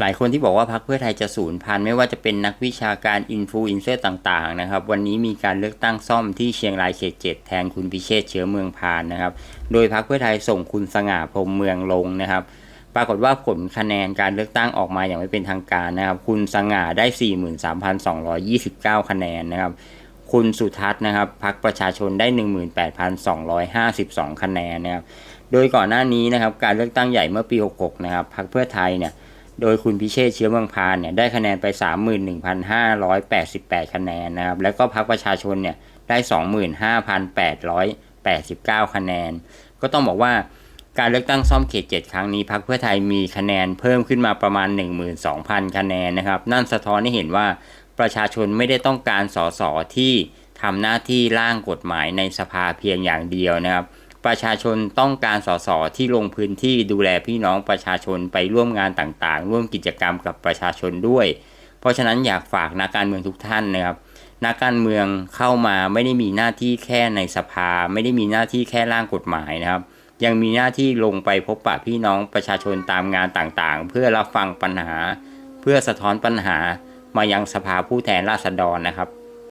หลายคนที่บอกว่าพรรคเพื่อไทยจะสูญพันธุ์ไม่ว่าจะเป็นนักวิชาการอินฟลูเอนเซอร์ต่างๆนะครับ วันนี้มีการเลือกตั้งซ่อมที่เชียงรายเขตเจ็ดแทนคุณพิเชษเชื้อเมืองพานนะครับ โดยพรรคเพื่อไทยส่งคุณสง่าพรมเมืองลงนะครับ ปรากฏว่าผลคะแนนการเลือกตั้งออกมาอย่างไม่เป็นทางการนะครับ คุณสง่าได้ 43,229 คะแนนนะครับ คุณสุทัศน์นะครับพรรคประชาชนได้ 18,252 คะแนนนะครับ โดยก่อนหน้านี้นะครับการเลือกตั้งใหญ่เมื่อปี 66 นะครับพรรคเพื่อไทยเนี่ย โดยคุณพิเชษเชื้อเมืองพานเนี่ยได้คะแนนไป 31,588 คะแนนนะครับ แล้วก็พรรคประชาชนเนี่ยได้ 25,889 คะแนน ก็ต้องบอกว่าการเลือกตั้งซ่อมเขต 7 ครั้งนี้พรรคเพื่อไทยมีคะแนนเพิ่มขึ้นมาประมาณ 12,000 คะแนนนะครับ นั่นสะท้อนให้เห็นว่าประชาชนไม่ได้ต้องการสสที่ทำหน้าที่ร่างกฎหมายในสภาเพียงอย่างเดียวนะครับ ประชาชนต้องการสสที่ลงพื้นที่ดูแลพี่น้องประชาชนไปร่วมงานต่างๆ ร่วมกิจกรรมกับประชาชนด้วย เพราะฉะนั้นอยากฝากนักการเมืองทุกท่านนะครับนักการเมืองเข้ามาไม่ได้มีหน้าที่แค่ในสภา ไม่ได้มีหน้าที่แค่ร่างกฎหมายนะครับ ยังมีหน้าที่ลงไปพบปะพี่น้องประชาชนตามงานต่างๆ เพื่อรับฟังปัญหา เพื่อสะท้อนปัญหามายังสภาผู้แทนราษฎรนะครับ